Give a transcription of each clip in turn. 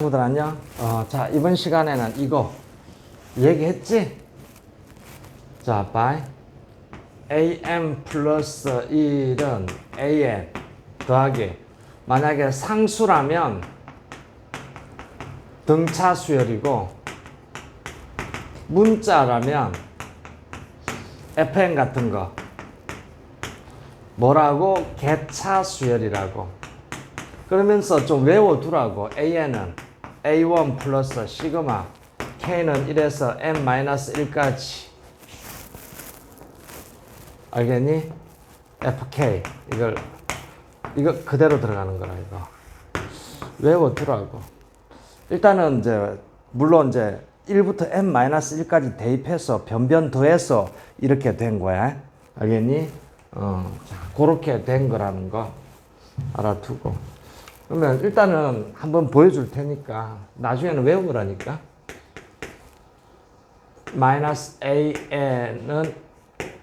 친구들 안녕. 어, 자 이번 시간에는 이거 얘기했지? 자, by am 플러스 1은 an 더하기. 만약에 상수라면 등차 수열이고 문자라면 fn 같은 거. 뭐라고? 개차 수열이라고. 그러면서 좀 외워두라고 AN은 A1 플러스 시그마 K는 1에서 N-1까지. 알겠니? FK 이걸 이거 그대로 들어가는 거라 이거. 외워두라고. 일단은 이제 물론 이제 1부터 N-1까지 대입해서 변변 더해서 이렇게 된 거야. 알겠니? 어, 자, 그렇게 된 거라는 거 알아두고 그러면 일단은 한번 보여줄 테니까 나중에는 외우라니까. 마이너스 an은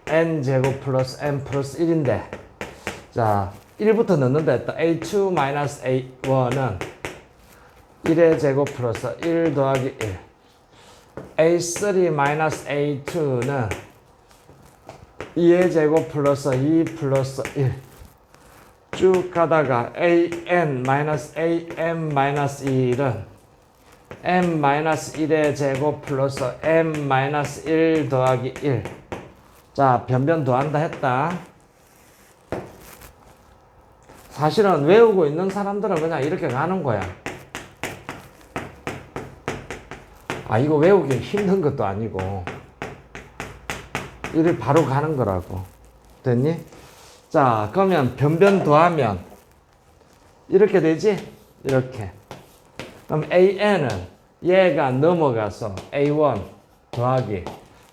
n 제곱 플러스 n 플러스 1인데 자 1부터 넣는다 했다. A2 마이너스 a1은 1의 제곱 플러스 1 더하기 1 a3 마이너스 a2는 2의 제곱 플러스 2 플러스 1 쭉 가다가 an 마이너스 am 마이너스 1은 m 마이너스 1의 제곱 플러스 m 마이너스 1 더하기 1. 자, 변변 더한다 했다. 사실은 외우고 있는 사람들은 그냥 이렇게 가는 거야. 아, 이거 외우기 힘든 것도 아니고. 이를 바로 가는 거라고. 됐니? 자, 그러면 변변 더하면 이렇게 되지? 이렇게. 그럼 AN은 얘가 넘어가서 A1 더하기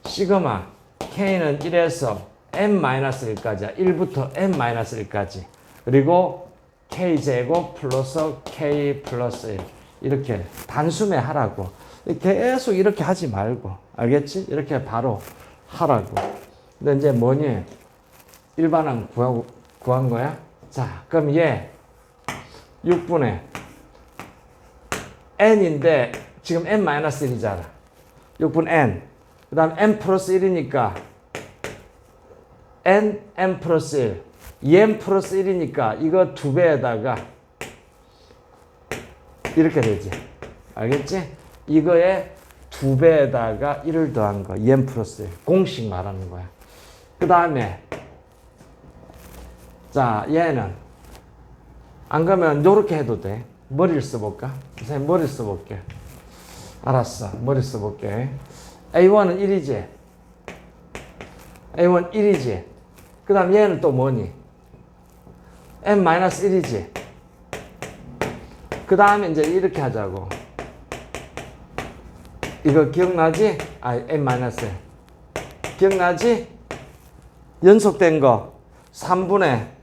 시그마 K는 1에서 n-1까지야. 1부터 n-1까지. 그리고 K제곱 플러스 K 플러스 1. 이렇게 단숨에 하라고. 계속 이렇게 하지 말고. 알겠지? 이렇게 바로 하라고. 근데 이제 뭐니? 일반항 구하고, 구한 거야? 자, 그럼 얘 6분의 n인데 지금 n-1이잖아. 6분 n. 그 다음 n 플러스 1이니까 n, n 플러스 1. 2n 플러스 1이니까 이거 두 배에다가 이렇게 되지. 알겠지? 이거에 두 배에다가 1을 더한 거. 2n 플러스 1. 공식 말하는 거야. 그 다음에 자, 얘는 안 가면 요렇게 해도 돼. 머리를 써볼까? 선생님 머리 써볼게. 알았어. 머리 써볼게. A1은 1이지. A1 1이지. 그 다음 얘는 또 뭐니? n-1이지. 그 다음에 이제 이렇게 하자고. 이거 기억나지? 아, n-1. 기억나지? 연속된 거. 3분의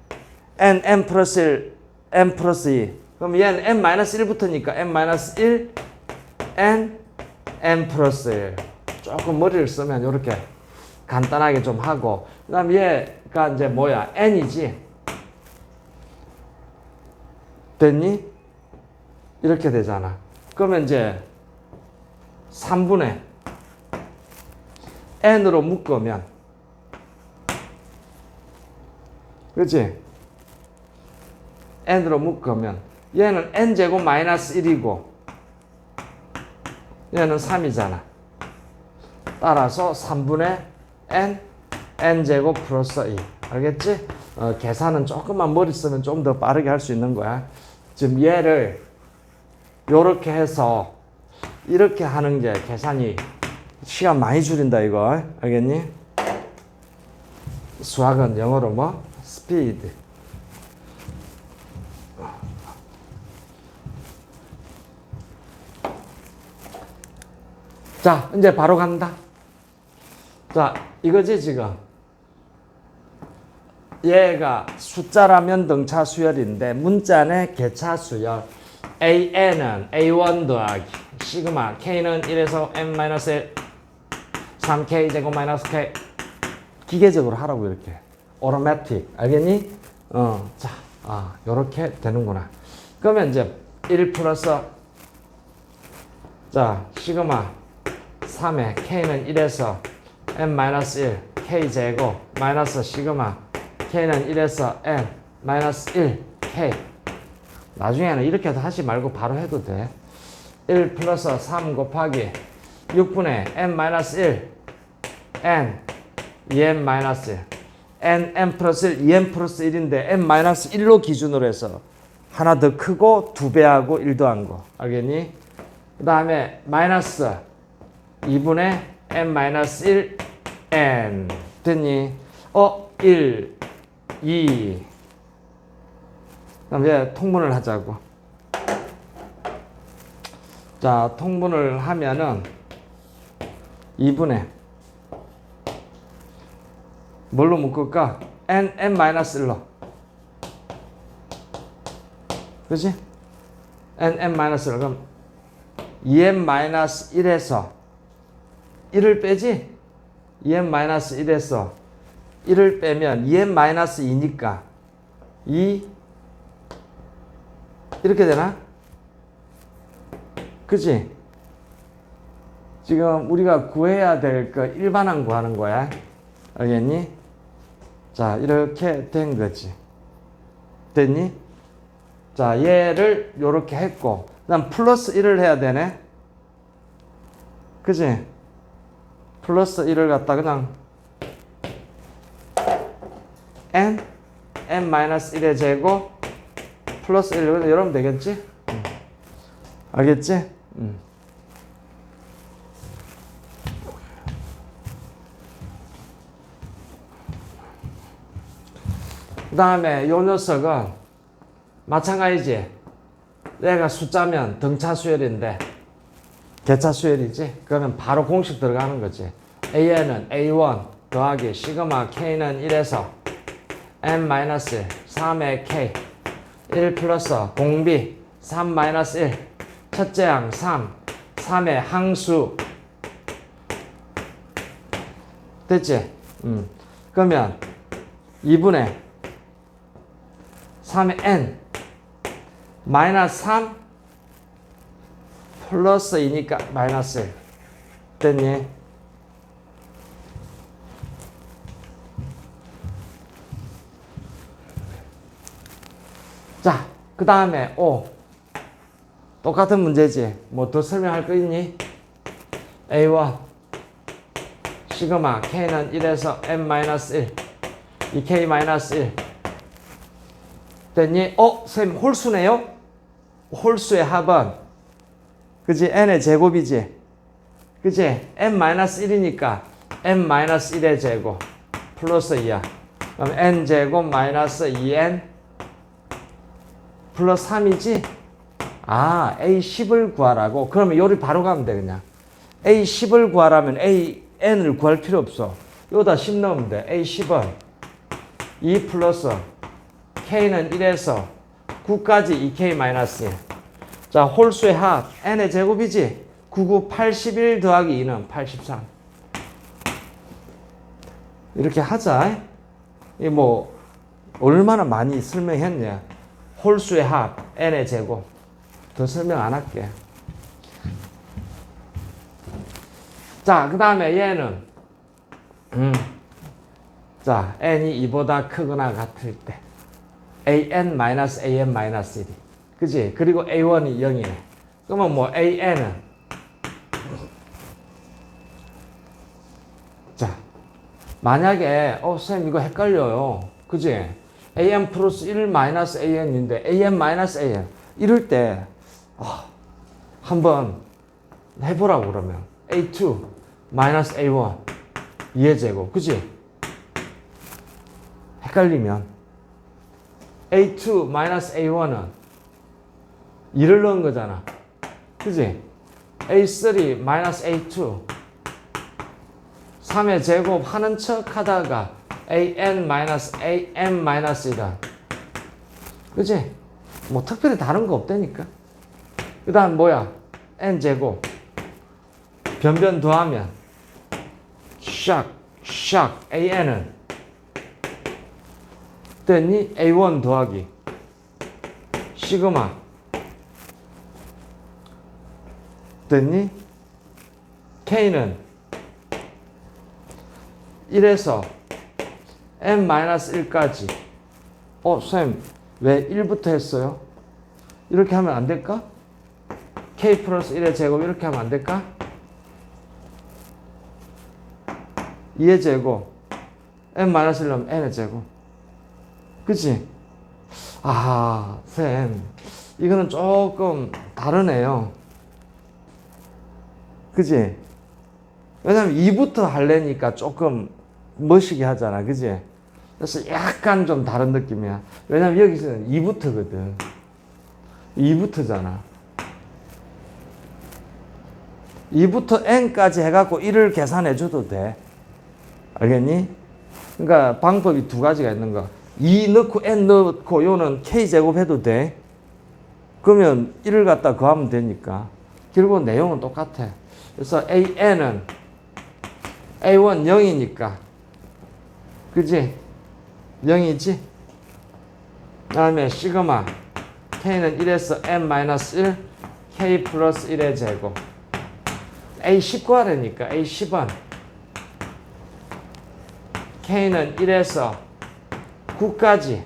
n, n 플러스 1, n 플러스 2. 그럼 얘는 n 마이너스 1부터니까 n 마이너스 1, n, n 플러스 1. 조금 머리를 쓰면 이렇게 간단하게 좀 하고. 그 다음 얘가 이제 뭐야? n이지? 됐니? 이렇게 되잖아. 그러면 이제 3분의 n으로 묶으면 그렇지? N으로 묶으면 얘는 n제곱 마이너스 1이고 얘는 3이잖아. 따라서 3분의 n n제곱 플러스 2. 알겠지? 어, 계산은 조금만 머리 쓰면 좀 더 빠르게 할 수 있는 거야. 지금 얘를 요렇게 해서 이렇게 하는 게 계산이 시간 많이 줄인다 이거. 알겠니? 수학은 영어로 뭐? 스피드. 자, 이제 바로 간다. 자, 이거지, 지금. 얘가 숫자라면 등차 수열인데, 문자는 개차 수열. AN은 A1 더하기 시그마 K는 1에서 n-1 3K 제곱 마이너스 K 기계적으로 하라고 이렇게 오토매틱 알겠니? 어, 자, 아, 요렇게 되는구나. 그러면 이제 1 플러스 자, 시그마 3에 K는 1에서 n-1 K 제곱 마이너스 시그마 K는 1에서 n 마이너스 1 K 나중에는 이렇게도 하지 말고 바로 해도 돼. 1 플러스 3 곱하기 6분의 n 마이너스 1 n 2n 마이너스 1 n 플러스 1 2n 플러스 1인데 n 마이너스 1로 기준으로 해서 하나 더 크고 두 배하고 1 더 한 거 알겠니? 그 다음에 마이너스 2분의 n 마이너스 1 n 됐니? 어 1 2 그럼 이제 통분을 하자고 자 통분을 하면은 2분의 뭘로 묶을까? n n 마이너스 1로 그지? n n 마이너스 1 그럼 2n 마이너스 1에서 1을 빼지? 2n 마이너스 1에서 1을 빼면 2n 마이너스 2니까 2 이렇게 되나? 그지? 지금 우리가 구해야 될 거 일반항 구하는 거야. 알겠니? 자, 이렇게 된 거지. 됐니? 자, 얘를 요렇게 했고, 그 다음 플러스 1을 해야 되네? 그지? 플러스 1을 갖다 그냥 n, n-1의 제곱, 플러스 1, 이러면 되겠지? 응. 알겠지? 응. 그 다음에 요 녀석은 마찬가지지. 얘가 숫자면 등차 수열인데 개차 수열이지. 그러면 바로 공식 들어가는 거지. AN은 A1 더하기 시그마 K는 1에서 N-1 3의 K 1 플러스 공비 3 마이너스 1 첫째 항 3 3의 항수 됐지? 음. 그러면 2분의 3의 n 마이너스 3 플러스 2니까 마이너스 1 됐니? 자, 그 다음에 5 똑같은 문제지 뭐 더 설명할 거 있니? A1 시그마 K는 1에서 n-1 이 K-1 됐니? 어? 쌤 홀수네요? 홀수의 합은 그지? n의 제곱이지 그지? n-1이니까 n-1의 제곱 플러스 2야 그럼 n제곱 마이너스 2n 플러스 3이지? 아 A10을 구하라고? 그러면 요리 바로 가면 돼 그냥 A10을 구하라면 AN을 구할 필요 없어 요다 10 넣으면 돼 A10은 2 플러스 K는 1에서 9까지 2K 마이너스 1. 자, 홀수의 합 n의 제곱이지. 99 81 더하기 2는 83. 이렇게 하자. 이 뭐 얼마나 많이 설명했냐. 홀수의 합 n의 제곱. 더 설명 안 할게. 자, 그다음에 얘는 음. 자, n이 2보다 크거나 같을 때 an-an-1이 그지? 그리고 a1이 0이네. 그러면 뭐 an은 자 만약에 어쌤 이거 헷갈려요. 그지? an 플러스 1 마이너스 an인데 an 마이너스 an 이럴 때 아, 한번 해보라고 그러면 a2 마이너스 a1 2의 제곱 그지? 헷갈리면 A2 마이너스 A1은 2를 넣은 거잖아. 그지? A3 마이너스 A2 3의 제곱 하는 척 하다가 AN 마이너스 AM 마이너스이다. 그지? 뭐 특별히 다른 거 없다니까. 그 다음 뭐야? N 제곱. 변변 더하면 샥, 샥, AN은 됐니? A1 더하기 시그마 됐니? k는 1에서 n-1까지 어, 쌤, 왜 1부터 했어요? 이렇게 하면 안 될까? k 플러스 1의 제곱 이렇게 하면 안 될까? 2의 제곱 n-1면 n의 제곱 그치? 아, 쌤 이거는 조금 다르네요 그치? 왜냐면 2부터 할래니까 조금 멋있게 하잖아 그치? 그래서 약간 좀 다른 느낌이야 왜냐면 여기서는 2부터거든 2부터잖아 2부터 n까지 해갖고 1을 계산해 줘도 돼 알겠니? 그러니까 방법이 두 가지가 있는 거. 2 넣고 n 넣고 요는 k제곱 해도 돼. 그러면 1을 갖다 더하면 되니까. 결국 내용은 똑같아. 그래서 an은 a1 0이니까. 그지? 0이지? 그 다음에 시그마 k는 1에서 n-1 k 플러스 1의 제곱 a10 구하라니까 a10은 k는 1에서 9까지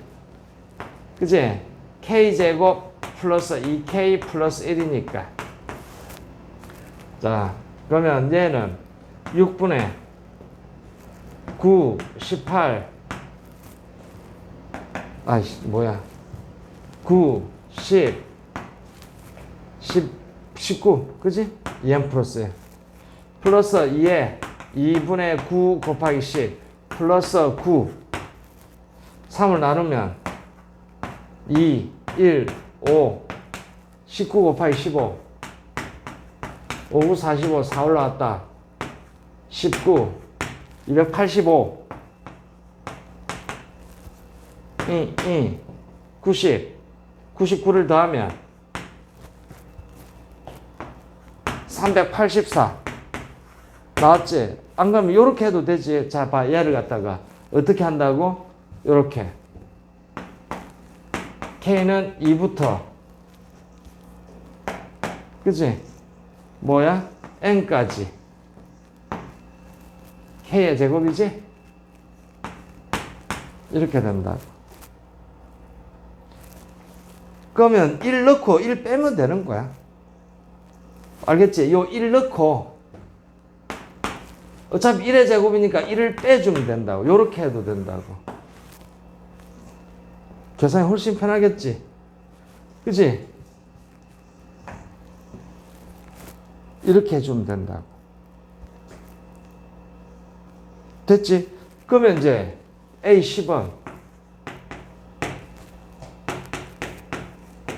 그지? k제곱 플러스 2k 플러스 1이니까 자 그러면 얘는 6분의 9, 18 아이씨 뭐야. 9, 10 10, 19 그지? 2n 플러스 1 플러스 2에 2분의 9 곱하기 10 플러스 9 3을 나누면 2, 1, 5 19 곱하기 15 5, 9, 45 4 올라왔다 19 285 2, 2 90 99를 더하면 384 나왔지? 안 그러면 이렇게 해도 되지. 자, 봐. 얘를 갖다가 어떻게 한다고? 이렇게. K는 2부터. 그지? 뭐야? N까지. K의 제곱이지? 이렇게 된다. 그러면 1 넣고 1 빼면 되는 거야. 알겠지? 요 1 넣고 어차피 1의 제곱이니까 1을 빼주면 된다고. 요렇게 해도 된다고. 계산이 훨씬 편하겠지? 그지? 이렇게 해주면 된다고. 됐지? 그러면 이제 A10은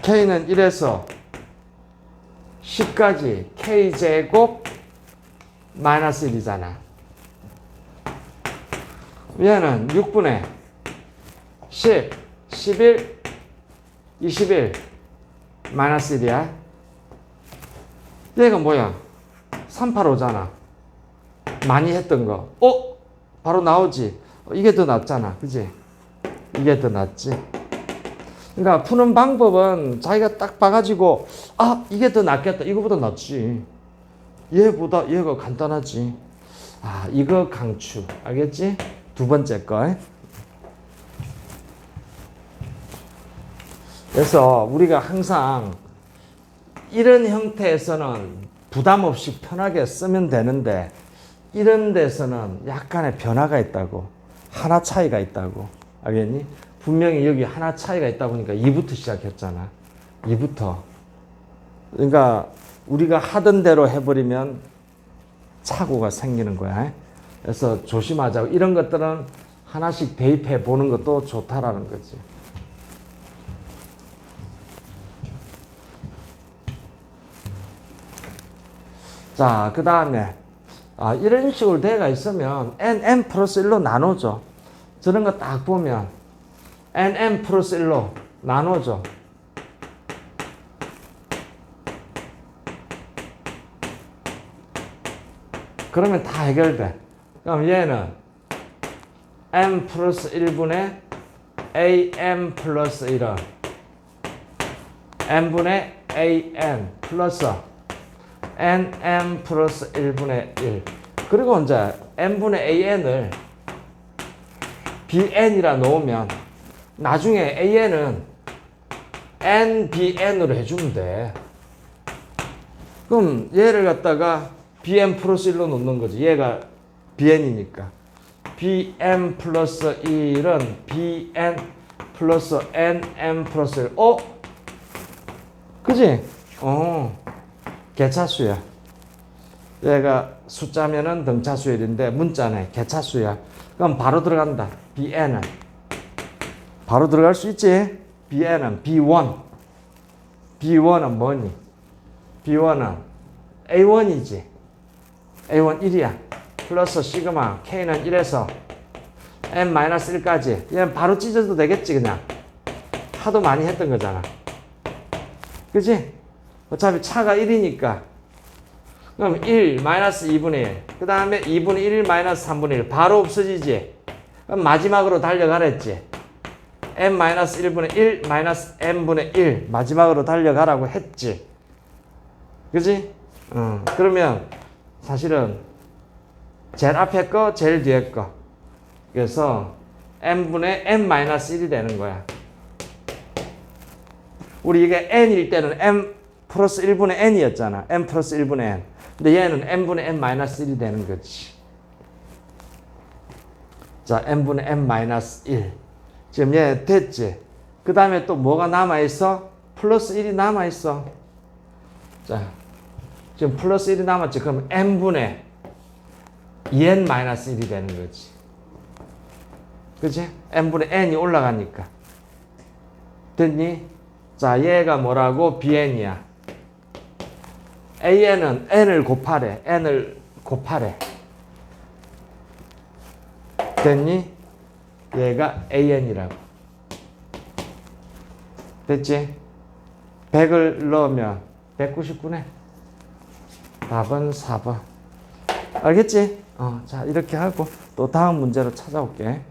K는 1에서 10까지 K제곱 마이너스 1이잖아. 얘는 6분의 10, 11, 21 마이너스 1이야. 얘가 뭐야? 385잖아. 많이 했던 거. 어? 바로 나오지. 어, 이게 더 낫잖아. 그지? 이게 더 낫지. 그러니까 푸는 방법은 자기가 딱 봐가지고 아 이게 더 낫겠다. 이거보다 낫지. 얘보다 얘가 간단하지. 아 이거 강추. 알겠지? 두 번째 거. 그래서 우리가 항상 이런 형태에서는 부담 없이 편하게 쓰면 되는데 이런 데서는 약간의 변화가 있다고 하나 차이가 있다고. 알겠니? 분명히 여기 하나 차이가 있다 보니까 2부터 시작했잖아. 2부터. 그러니까 우리가 하던 대로 해버리면 착오가 생기는 거야. 그래서 조심하자고. 이런 것들은 하나씩 대입해 보는 것도 좋다라는 거지 자, 그 다음에, 아, 이런 식으로 돼가 있으면 n, n 플러스 1로 나누죠. 저런 거 딱 보면 n, n 플러스 1로 나누죠. 그러면 다 해결돼. 그럼 얘는 m 플러스 1분의 am 플러스 1은 n분의 an 플러스 nm 플러스 1분의 1 그리고 이제 n분의 an을 bn이라 놓으면 나중에 an은 nbn으로 해주면 돼. 그럼 얘를 갖다가 bn 플러스 1로 놓는 거지. 얘가 bn이니까. Bn 플러스 1은 bn 플러스 nm 플러스 1 어? 그지? 어 개차수야. 얘가 숫자면은 등차수열인데 문자네 개차수야. 그럼 바로 들어간다. Bn은. 바로 들어갈 수 있지? Bn은 b1 b1은 뭐니? B1은 a1이지. A1 1이야. 플러스 시그마 k는 1에서 n-1까지. 얘는 바로 찢어도 되겠지 그냥. 하도 많이 했던 거잖아. 그지? 어차피 차가 1이니까 그럼 1 마이너스 2분의 1. 그 다음에 2분의 1 마이너스 3분의 1. 바로 없어지지. 그럼 마지막으로 달려가랬지. n 마이너스 1분의 1 마이너스 n분의 1. 마지막으로 달려가라고 했지. 그지? 어, 그러면 사실은 제일 앞에 거, 제일 뒤에 거. 그래서 n분의 n 마이너스 1이 되는 거야. 우리 이게 n일 때는 n 플러스 1분의 n이었잖아. n 플러스 1분의 n. 근데 얘는 n분의 n 마이너스 1이 되는 거지. 자, n분의 n 마이너스 1. 지금 얘 됐지? 그 다음에 또 뭐가 남아있어? 플러스 1이 남아있어. 자, 지금 플러스 1이 남았지? 그럼 n분의 2n 마이너스 1이 되는 거지. 그치? n분의 n이 올라가니까. 됐니? 자, 얘가 뭐라고? bn이야. An은 n을 곱하래. n을 곱하래. 됐니? 얘가 an이라고. 됐지? 100을 넣으면 199네. 답은 4번. 알겠지? 어, 자, 이렇게 하고 또 다음 문제로 찾아올게.